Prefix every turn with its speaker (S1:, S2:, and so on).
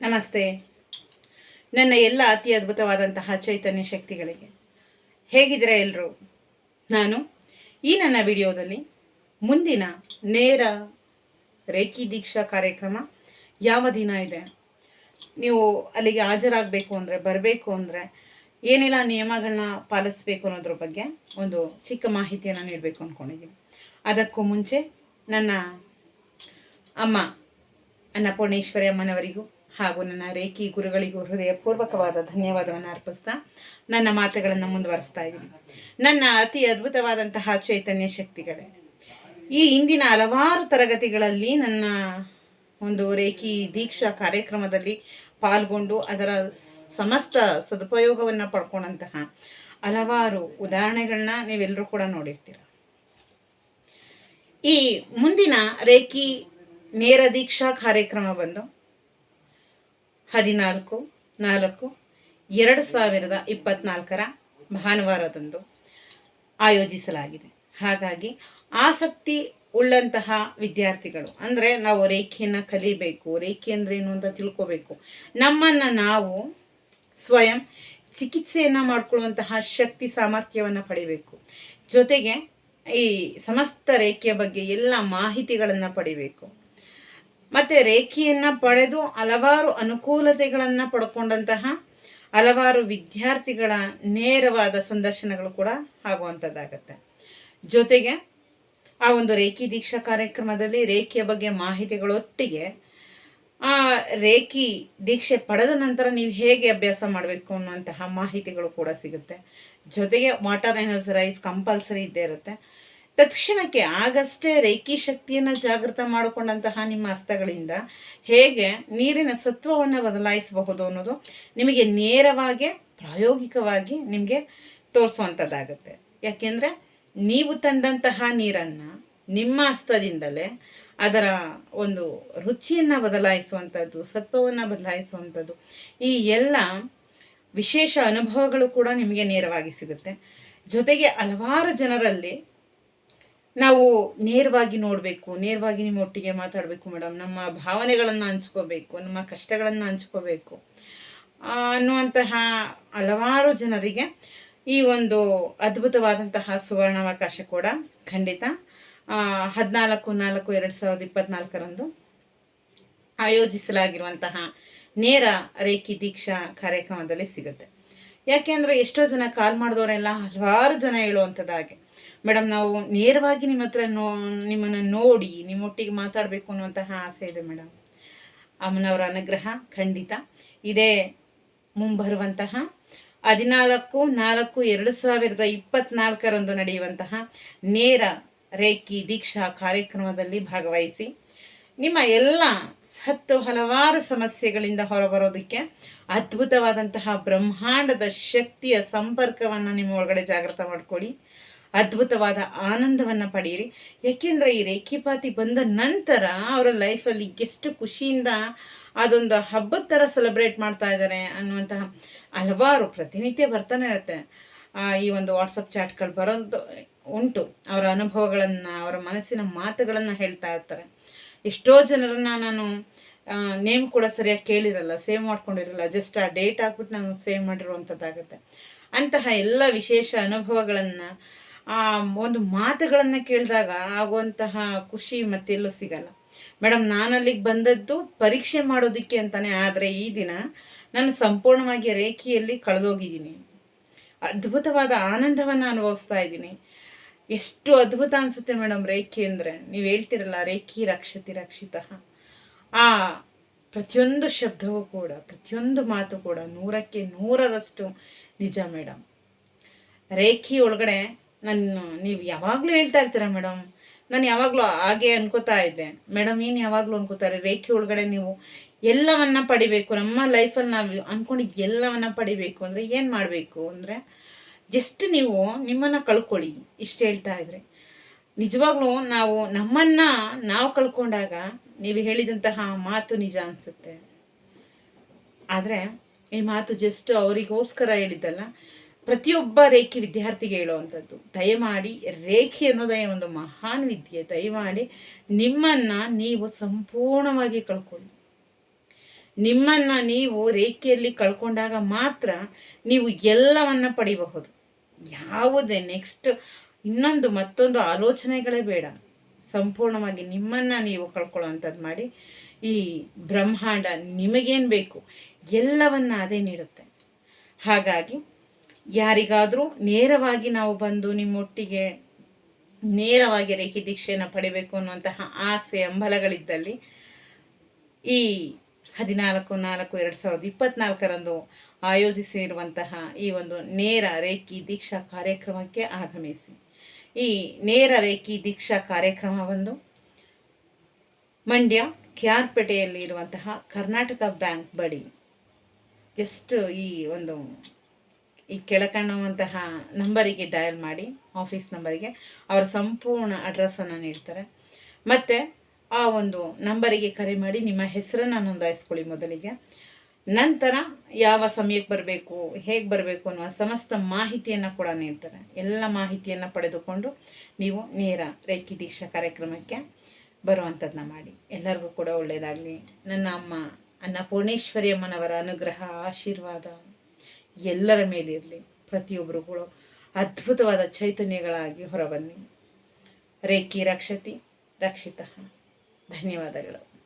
S1: ನಮಸ್ತೆ. ನನ್ನ ಎಲ್ಲ ಅತಿ ಅದ್ಭುತವಾದಂತಹ ಚೈತನ್ಯ ಶಕ್ತಿಗಳಿಗೆ. ಹೇಗಿದ್ರೆ ಎಲ್ಲರೂ ನಾನು ಈ ನನ್ನ ವಿಡಿಯೋದಲ್ಲಿ ಮುಂದಿನ ನೇರ ರೇಖಿ ದೀಕ್ಷಾ ಕಾರ್ಯಕ್ರಮ ಯಾವ ದಿನ ಇದೆ? ನೀವು ಅಲ್ಲಿಗೆ ಹಾಜರಾಗಬೇಕು ಅಂದರೆ, ಬರಬೇಕು ಅಂದರೆ ಏನೆಲ್ಲ ನಿಯಮಗಳನ್ನ ಪಾಲಿಸಬೇಕು ಅನ್ನೋದ್ರ ಬಗ್ಗೆ ಒಂದು ಚಿಕ್ಕ ಮಾಹಿತಿಯನ್ನು ನೀಡಬೇಕು ಅಂದ್ಕೊಂಡಿದ್ದೀನಿ ಅದಕ್ಕೂ ಮುಂಚೆ ನನ್ನ ಅಮ್ಮ ಅನ್ನಪೂರ್ಣೇಶ್ವರಿ ಅಮ್ಮನವರಿಗೂ ಹಾಗೂ ನನ್ನ ರೇಖಿ ಗುರುಗಳಿಗೂ ಹೃದಯಪೂರ್ವಕವಾದ ಧನ್ಯವಾದವನ್ನು ಅರ್ಪಿಸ್ತಾ ನನ್ನ ಮಾತುಗಳನ್ನು ಮುಂದುವರಿಸ್ತಾ ಇದ್ದೀನಿ. ನನ್ನ ಅತಿ ಅದ್ಭುತವಾದಂತಹ ಚೈತನ್ಯ ಶಕ್ತಿಗಳೇ, ಈ ಇಂದಿನ ಹಲವಾರು ತರಗತಿಗಳಲ್ಲಿ ನನ್ನ ಒಂದು ರೇಖಿ ದೀಕ್ಷಾ ಕಾರ್ಯಕ್ರಮದಲ್ಲಿ ಪಾಲ್ಗೊಂಡು ಅದರ ಸಮಸ್ತ ಸದುಪಯೋಗವನ್ನು ಪಡ್ಕೊಂಡಂತಹ ಹಲವಾರು ಉದಾಹರಣೆಗಳನ್ನ ನೀವೆಲ್ಲರೂ ಕೂಡ ನೋಡಿರ್ತೀರ. ಈ ಮುಂದಿನ ರೇಖಿ ನೇರ ದೀಕ್ಷಾ ಕಾರ್ಯಕ್ರಮ ಬಂದು ಹದಿನಾಲ್ಕು, ನಾಲ್ಕು, ಎರಡು ಸಾವಿರದ ಇಪ್ಪತ್ನಾಲ್ಕರ ಭಾನುವಾರದಂದು ಆಯೋಜಿಸಲಾಗಿದೆ. ಹಾಗಾಗಿ ಆಸಕ್ತಿ ಉಳ್ಳಂತಹ ವಿದ್ಯಾರ್ಥಿಗಳು, ಅಂದರೆ ನಾವು ರೇಖೆಯನ್ನು ಕಲಿಬೇಕು, ರೇಖೆ ಅಂದರೆ ಏನು ಅಂತ ತಿಳ್ಕೋಬೇಕು. ನಮ್ಮನ್ನು ನಾವು ಸ್ವಯಂ ಚಿಕಿತ್ಸೆಯನ್ನು ಮಾಡಿಕೊಳ್ಳುವಂತಹ ಶಕ್ತಿ, ಸಾಮರ್ಥ್ಯವನ್ನು ಪಡಿಬೇಕು. ಜೊತೆಗೆ ಈ ಸಮಸ್ತ ರೇಖೆಯ ಬಗ್ಗೆ ಎಲ್ಲ ಮಾಹಿತಿಗಳನ್ನು ಪಡಿಬೇಕು. ಮತ್ತು ರೇಖೆಯನ್ನು ಪಡೆದು ಹಲವಾರು ಅನುಕೂಲತೆಗಳನ್ನು ಪಡ್ಕೊಂಡಂತಹ ಹಲವಾರು ವಿದ್ಯಾರ್ಥಿಗಳ ನೇರವಾದ ಸಂದರ್ಶನಗಳು ಕೂಡ ಆಗುವಂಥದ್ದಾಗತ್ತೆ ಜೊತೆಗೆ ಆ ಒಂದು ರೇಖಿ ದೀಕ್ಷಾ ಕಾರ್ಯಕ್ರಮದಲ್ಲಿ ರೇಖೆಯ ಬಗ್ಗೆ ಮಾಹಿತಿಗಳೊಟ್ಟಿಗೆ ಆ ರೇಖಿ ದೀಕ್ಷೆ ಪಡೆದ ನಂತರ ನೀವು ಹೇಗೆ ಅಭ್ಯಾಸ ಮಾಡಬೇಕು ಅನ್ನುವಂತಹ ಮಾಹಿತಿಗಳು ಕೂಡ ಸಿಗುತ್ತೆ. ಜೊತೆಗೆ ವಾಟರ್ ಎನರ್ಸರೈಸ್ ಕಂಪಲ್ಸರಿ ಇದ್ದೇ ಇರುತ್ತೆ. ತಕ್ಷಣಕ್ಕೆ ಆಗಷ್ಟೇ ರೇಖಿ ಶಕ್ತಿಯನ್ನು ಜಾಗೃತ ಮಾಡಿಕೊಂಡಂತಹ ನಿಮ್ಮ ಹಸ್ತಗಳಿಂದ ಹೇಗೆ ನೀರಿನ ಸತ್ವವನ್ನು ಬದಲಾಯಿಸಬಹುದು ಅನ್ನೋದು ನಿಮಗೆ ನೇರವಾಗಿ, ಪ್ರಾಯೋಗಿಕವಾಗಿ ನಿಮಗೆ ತೋರಿಸುವಂಥದ್ದಾಗುತ್ತೆ. ಯಾಕೆಂದರೆ ನೀವು ತಂದಂತಹ ನೀರನ್ನು ನಿಮ್ಮ ಹಸ್ತದಿಂದಲೇ ಅದರ ಒಂದು ರುಚಿಯನ್ನು ಬದಲಾಯಿಸುವಂಥದ್ದು, ಸತ್ವವನ್ನು ಬದಲಾಯಿಸುವಂಥದ್ದು, ಈ ಎಲ್ಲ ವಿಶೇಷ ಅನುಭವಗಳು ಕೂಡ ನಿಮಗೆ ನೇರವಾಗಿ ಸಿಗುತ್ತೆ. ಜೊತೆಗೆ ಹಲವಾರು ಜನರಲ್ಲಿ ನಾವು ನೇರವಾಗಿ ನೋಡಬೇಕು, ನೇರವಾಗಿ ನಿಮ್ಮ ಒಟ್ಟಿಗೆ ಮಾತಾಡಬೇಕು ಮೇಡಮ್. ನಮ್ಮ ಭಾವನೆಗಳನ್ನು ಹಂಚ್ಕೋಬೇಕು, ನಮ್ಮ ಕಷ್ಟಗಳನ್ನು ಹಂಚ್ಕೋಬೇಕು. ಅನ್ನುವಂತಹ ಹಲವಾರು ಜನರಿಗೆ ಈ ಒಂದು ಅದ್ಭುತವಾದಂತಹ ಸುವರ್ಣಾವಕಾಶ ಕೂಡ ಖಂಡಿತ ಹದಿನಾಲ್ಕು, ನಾಲ್ಕು, ಎರಡು ಸಾವಿರದ ಇಪ್ಪತ್ನಾಲ್ಕರಂದು ಆಯೋಜಿಸಲಾಗಿರುವಂತಹ ನೇರ ರೇಖಿ ದೀಕ್ಷಾ ಕಾರ್ಯಕ್ರಮದಲ್ಲಿ ಸಿಗುತ್ತೆ. ಯಾಕೆಂದರೆ ಎಷ್ಟೋ ಜನ ಕಾಲ್ ಮಾಡಿದವರೆಲ್ಲ ಹಲವಾರು ಜನ ಹೇಳುವಂಥದ್ದು ಹಾಗೆ ಮೇಡಮ್, ನಾವು ನೇರವಾಗಿ ನಿಮ್ಮ ಹತ್ರ ನೋ, ನಿಮ್ಮನ್ನು ನೋಡಿ ನಿಮ್ಮೊಟ್ಟಿಗೆ ಮಾತಾಡಬೇಕು ಅನ್ನುವಂತಹ ಆಸೆ ಇದೆ ಮೇಡಮ್. ಅಮ್ಮನವರ ಅನುಗ್ರಹ ಖಂಡಿತ. ಇದೇ ಮುಂಬರುವಂತಹ ಹದಿನಾಲ್ಕು, ನಾಲ್ಕು, ಎರಡು ಸಾವಿರದ ಇಪ್ಪತ್ನಾಲ್ಕರಂದು ನಡೆಯುವಂತಹ ನೇರ ರೇಖಿ ದೀಕ್ಷಾ ಕಾರ್ಯಕ್ರಮದಲ್ಲಿ ಭಾಗವಹಿಸಿ, ನಿಮ್ಮ ಎಲ್ಲ ಹತ್ತು ಹಲವಾರು ಸಮಸ್ಯೆಗಳಿಂದ ಹೊರಬರೋದಕ್ಕೆ ಅದ್ಭುತವಾದಂತಹ ಬ್ರಹ್ಮಾಂಡದ ಶಕ್ತಿಯ ಸಂಪರ್ಕವನ್ನು ನಿಮ್ಮ ಒಳಗಡೆ ಜಾಗೃತ ಮಾಡ್ಕೊಳ್ಳಿ. ಅದ್ಭುತವಾದ ಆನಂದವನ್ನು ಪಡೆಯಿರಿ. ಏಕೆಂದರೆ ಈ ರೇಖಿಪಾತಿ ಬಂದ ನಂತರ ಅವರ ಲೈಫಲ್ಲಿ ಎಷ್ಟು ಖುಷಿಯಿಂದ ಅದೊಂದು ಹಬ್ಬದ ಥರ ಸೆಲೆಬ್ರೇಟ್ ಮಾಡ್ತಾ ಇದ್ದಾರೆ ಅನ್ನುವಂತಹ ಹಲವಾರು ಪ್ರತಿನಿತ್ಯ ಬರ್ತಾನೆ ಇರುತ್ತೆ. ಈ ಒಂದು ವಾಟ್ಸಪ್ ಚಾಟ್ಗಳು ಬರೋದು ಉಂಟು. ಅವರ ಅನುಭವಗಳನ್ನು, ಅವರ ಮನಸ್ಸಿನ ಮಾತುಗಳನ್ನು ಹೇಳ್ತಾ ಇರ್ತಾರೆ. ಎಷ್ಟೋ ಜನರನ್ನು ನಾನು ನೇಮ್ ಕೂಡ ಸರಿಯಾಗಿ ಕೇಳಿರಲ್ಲ ಸೇವ್ ಮಾಡ್ಕೊಂಡಿರಲ್ಲ ಜಸ್ಟ್ ಆ ಡೇಟ್ ಹಾಕ್ಬಿಟ್ಟು ನಾನು ಸೇವ್ ಮಾಡಿರುವಂಥದ್ದಾಗುತ್ತೆ ಅಂತಹ ಎಲ್ಲ ವಿಶೇಷ ಅನುಭವಗಳನ್ನು ಆ, ಒಂದು ಮಾತುಗಳನ್ನು ಕೇಳಿದಾಗ ಆಗುವಂತಹ ಖುಷಿ ಮತ್ತೆಲ್ಲೂ ಸಿಗಲ್ಲ. ಮೇಡಮ್ ನಾನು ಅಲ್ಲಿಗೆ ಬಂದದ್ದು ಪರೀಕ್ಷೆ ಮಾಡೋದಕ್ಕೆ ಅಂತಾನೆ, ಆದರೆ ಈ ದಿನ ನಾನು ಸಂಪೂರ್ಣವಾಗಿ ರೇಖೆಯಲ್ಲಿ ಕಳೆದೋಗಿದ್ದೀನಿ. ಅದ್ಭುತವಾದ ಆನಂದವನ್ನು ಅನುಭವಿಸ್ತಾ ಇದ್ದೀನಿ. ಎಷ್ಟು ಅದ್ಭುತ ಅನಿಸುತ್ತೆ ಮೇಡಮ್ ರೇಖೆ ಅಂದರೆ, ನೀವು ಹೇಳ್ತಿರಲ್ಲ, ರೇಖಿ ರಕ್ಷತಿ ರಕ್ಷಿತ. ಆ ಪ್ರತಿಯೊಂದು ಶಬ್ದವೂ ಕೂಡ, ಪ್ರತಿಯೊಂದು ಮಾತು ಕೂಡ ನೂರಕ್ಕೆ ನೂರರಷ್ಟು ನಿಜ ಮೇಡಮ್ ರೇಖಿ ಒಳಗಡೆ ನನ್ನ ನೀವು ಯಾವಾಗಲೂ ಹೇಳ್ತಾ ಇರ್ತೀರ ಮೇಡಮ್? ನಾನು ಯಾವಾಗಲೂ ಹಾಗೆ ಅನ್ಕೋತಾ ಇದ್ದೆ. ಮೇಡಮ್, ಏನು ಯಾವಾಗಲೂ ಅನ್ಕೋತಾರೆ? ರೇಖೆ ಒಳಗಡೆ ನೀವು ಎಲ್ಲವನ್ನ ಪಡಿಬೇಕು. ನಮ್ಮ ಲೈಫಲ್ಲಿ ನಾವು ಅಂದ್ಕೊಂಡಿದ್ದು ಎಲ್ಲವನ್ನ ಪಡಿಬೇಕು ಅಂದರೆ ಏನು ಮಾಡಬೇಕು ಅಂದರೆ ಜಸ್ಟ್ ನೀವು ನಿಮ್ಮನ್ನು ಕಳ್ಕೊಳ್ಳಿ. ಇಷ್ಟು ಹೇಳ್ತಾ ಇದ್ರೆ. ನಿಜವಾಗ್ಲೂ ನಾವು ನಮ್ಮನ್ನು ನಾವು ಕಳ್ಕೊಂಡಾಗ ನೀವು ಹೇಳಿದಂತಹ ಮಾತು ನಿಜ ಅನಿಸುತ್ತೆ. ಆದರೆ ಈ ಮಾತು ಜಸ್ಟ್ ಅವರಿಗೋಸ್ಕರ ಹೇಳಿದ್ದಲ್ಲ. ಪ್ರತಿಯೊಬ್ಬ ರೇಖೆ ವಿದ್ಯಾರ್ಥಿಗೆ ಹೇಳುವಂಥದ್ದು. ದಯಮಾಡಿ ರೇಖೆ ಅನ್ನೋದೇ ಒಂದು ಮಹಾನ್ ವಿದ್ಯೆ. ದಯಮಾಡಿ ನಿಮ್ಮನ್ನು ನೀವು ಸಂಪೂರ್ಣವಾಗಿ ಕಳ್ಕೊಳ್ಳಿ. ನಿಮ್ಮನ್ನು ನೀವು ರೇಖೆಯಲ್ಲಿ ಕಳ್ಕೊಂಡಾಗ ಮಾತ್ರ ನೀವು ಎಲ್ಲವನ್ನ ಪಡಿಬಹುದು. ಯಾವುದೇ ನೆಕ್ಸ್ಟ್ ಇನ್ನೊಂದು ಮತ್ತೊಂದು ಆಲೋಚನೆಗಳೇ ಬೇಡ. ಸಂಪೂರ್ಣವಾಗಿ ನಿಮ್ಮನ್ನು ನೀವು ಕಳ್ಕೊಳ್ಳೋವಂಥದ್ದು ಮಾಡಿ. ಈ ಬ್ರಹ್ಮಾಂಡ ನಿಮಗೇನು ಬೇಕು? ಎಲ್ಲವನ್ನು ಅದೇ ನೀಡುತ್ತೆ. ಹಾಗಾಗಿ ಯಾರಿಗಾದರೂ ನೇರವಾಗಿ ನಾವು ಬಂದು ನಿಮ್ಮೊಟ್ಟಿಗೆ ನೇರವಾಗಿ ರೇಖಿ ದೀಕ್ಷೆಯನ್ನು ಪಡಿಬೇಕು ಅನ್ನುವಂತಹ ಆಸೆ ಹಂಬಲಗಳಿದ್ದಲ್ಲಿ ಈ ಹದಿನಾಲ್ಕು, ನಾಲ್ಕು, ಎರಡು ಸಾವಿರದ ಇಪ್ಪತ್ನಾಲ್ಕರಂದು ಆಯೋಜಿಸಿರುವಂತಹ ಈ ಒಂದು ನೇರ ರೇಖಿ ದೀಕ್ಷಾ ಕಾರ್ಯಕ್ರಮಕ್ಕೆ ಆಗಮಿಸಿ. ಈ ನೇರ ರೇಖಿ ದೀಕ್ಷಾ ಕಾರ್ಯಕ್ರಮ ಒಂದು ಮಂಡ್ಯ ಕೆ ಆರ್ ಪೇಟೆಯಲ್ಲಿ ಇರುವಂತಹ ಕರ್ನಾಟಕ ಬ್ಯಾಂಕ್ ಬಳಿ ಜಸ್ಟ್ ಈ ಒಂದು ಈ ಕೆಳಕಣ್ಣುವಂತಹ ನಂಬರಿಗೆ ಡಯಲ್ ಮಾಡಿ ಆಫೀಸ್ ನಂಬರಿಗೆ ಅವರ ಸಂಪೂರ್ಣ ಅಡ್ರೆಸ್ಸನ್ನು ನೀಡ್ತಾರೆ. ಮತ್ತು ಆ ಒಂದು ನಂಬರಿಗೆ ಕರೆ ಮಾಡಿ ನಿಮ್ಮ ಹೆಸರನ್ನು ನೋಂದಾಯಿಸ್ಕೊಳ್ಳಿ ಮೊದಲಿಗೆ. ನಂತರ ಯಾವ ಸಮಯಕ್ಕೆ ಬರಬೇಕು, ಹೇಗೆ ಬರಬೇಕು ಅನ್ನುವ ಸಮಸ್ತ ಮಾಹಿತಿಯನ್ನು ಕೂಡ ನೀಡ್ತಾರೆ. ಎಲ್ಲ ಮಾಹಿತಿಯನ್ನು ಪಡೆದುಕೊಂಡು ನೀವು ನೇರ ರೇಖಿ ದೀಕ್ಷಾ ಕಾರ್ಯಕ್ರಮಕ್ಕೆ ಬರುವಂಥದ್ದನ್ನ ಮಾಡಿ. ಎಲ್ಲರಿಗೂ ಕೂಡ ಒಳ್ಳೆಯದಾಗಲಿ ನನ್ನ ಅಮ್ಮ ಅನ್ನಪೂರ್ಣೇಶ್ವರಿ ಅಮ್ಮನವರ ಅನುಗ್ರಹ, ಆಶೀರ್ವಾದ. ಎಲ್ಲರ ಮೇಲಿರಲಿ ಪ್ರತಿಯೊಬ್ಬರುಗಳು ಅದ್ಭುತವಾದ ಚೈತನ್ಯಗಳಾಗಿ ಹೊರಬನ್ನಿ. ರೇಖಿ ರಕ್ಷತಿ ರಕ್ಷಿತ. ಧನ್ಯವಾದಗಳು.